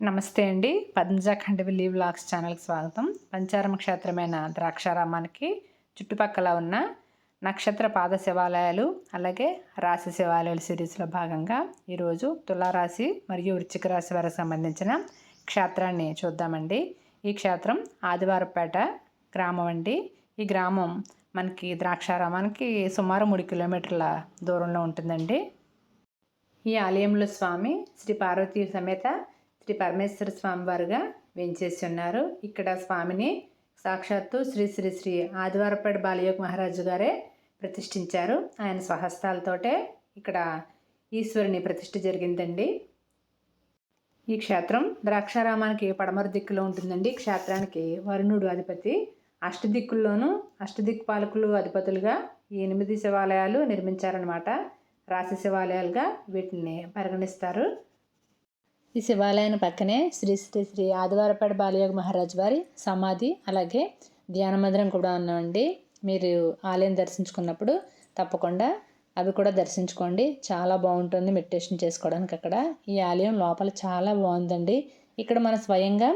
నమస్తే అండి. పద్మజాఖండ Willi vlogs ఛానల్కి స్వాగతం. పంచారమ క్షేత్రమైన ద్రాక్షారామానికి చుట్టుపక్కల ఉన్న నక్షత్ర పాద శివాలయాలు అలాగే రాశి శివాలయాల సిరీస్లో భాగంగా ఈరోజు తులారాశి మరియు వృచ్చిక రాశి వారికి సంబంధించిన క్షేత్రాన్ని చూద్దామండి. ఈ క్షేత్రం ఆదివారపేట గ్రామం అండి. ఈ గ్రామం మనకి ద్రాక్షారామానికి సుమారు మూడు కిలోమీటర్ల దూరంలో ఉంటుందండి. ఈ ఆలయంలో స్వామి శ్రీ పార్వతీ సమేత శ్రీ పరమేశ్వర స్వామి వారుగా వెంచేసి ఉన్నారు ఇక్కడ స్వామిని సాక్షాత్తు శ్రీ శ్రీ శ్రీ ఆదివారపేట బాలయోగ మహారాజు గారే ప్రతిష్ఠించారు. ఆయన స్వహస్తాలతోటే ఇక్కడ ఈశ్వరుని ప్రతిష్ఠ జరిగిందండి. ఈ క్షేత్రం ద్రాక్షారామానికి పడమర దిక్కులో ఉంటుందండి. క్షేత్రానికి వరుణుడు అధిపతి. అష్టదిక్కుల్లోనూ అష్టదిక్పాలకులు అధిపతులుగా ఈ ఎనిమిది శివాలయాలు నిర్మించారనమాట రాశి శివాలయాలుగా వీటిని పరిగణిస్తారు. ఈ శివాలయం పక్కనే శ్రీ శ్రీ శ్రీ ఆదివారపేట బాలయోగ మహారాజ్ వారి సమాధి అలాగే ధ్యాన మందిరం కూడా ఉన్నామండి. మీరు ఆలయం దర్శించుకున్నప్పుడు తప్పకుండా అవి కూడా దర్శించుకోండి. చాలా బాగుంటుంది మెడిటేషన్ చేసుకోవడానికి అక్కడ. ఈ ఆలయం లోపల చాలా బాగుందండి. ఇక్కడ మన స్వయంగా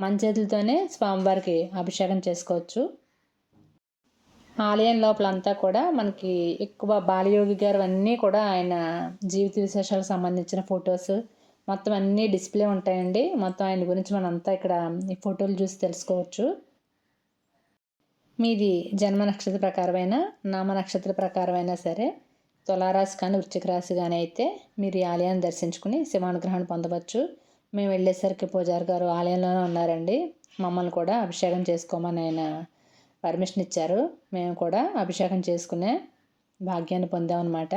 మన చేతులతోనే స్వామివారికి అభిషేకం చేసుకోవచ్చు. ఆలయం లోపలంతా కూడా మనకి ఎక్కువ బాలయోగి గారు అన్నీ కూడా ఆయన జీవిత విశేషాలకు సంబంధించిన ఫొటోస్ మొత్తం అన్నీ డిస్ప్లే ఉంటాయండి. మొత్తం ఆయన గురించి మనంతా అంతా ఇక్కడ ఈ ఫోటోలు చూసి తెలుసుకోవచ్చు. మీది జన్మ నక్షత్ర ప్రకారమైన నామ నక్షత్ర ప్రకారమైనా సరే తులారాశి కానీ వృశ్చిక రాశి కానీ అయితే మీరు ఈ ఆలయాన్ని దర్శించుకుని శివానుగ్రహాన్ని పొందవచ్చు. మేము వెళ్ళేసరికి పూజారి గారు ఆలయంలోనే ఉన్నారండి. మమ్మల్ని కూడా అభిషేకం చేసుకోమని ఆయన పర్మిషన్ ఇచ్చారు. మేము కూడా అభిషేకం చేసుకునే భాగ్యాన్ని పొందామన్నమాట.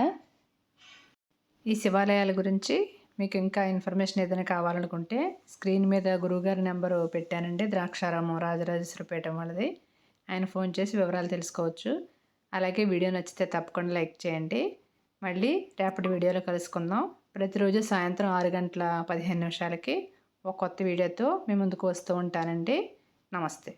ఈ శివాలయాల గురించి మీకు ఇంకా ఇన్ఫర్మేషన్ ఏదైనా కావాలనుకుంటే స్క్రీన్ మీద గురువుగారి నెంబరు పెట్టానండి ద్రాక్షారామం రాజరాజేశ్వరపేట వాళ్ళది. ఆయన ఫోన్ చేసి వివరాలు తెలుసుకోవచ్చు. అలాగే వీడియో నచ్చితే తప్పకుండా లైక్ చేయండి. మళ్ళీ రేపటి వీడియోలో కలుసుకుందాం. ప్రతిరోజు సాయంత్రం ఆరు గంటల పదిహేను నిమిషాలకి ఒక కొత్త వీడియోతో మీ ముందుకు వస్తూ ఉంటానండి. నమస్తే.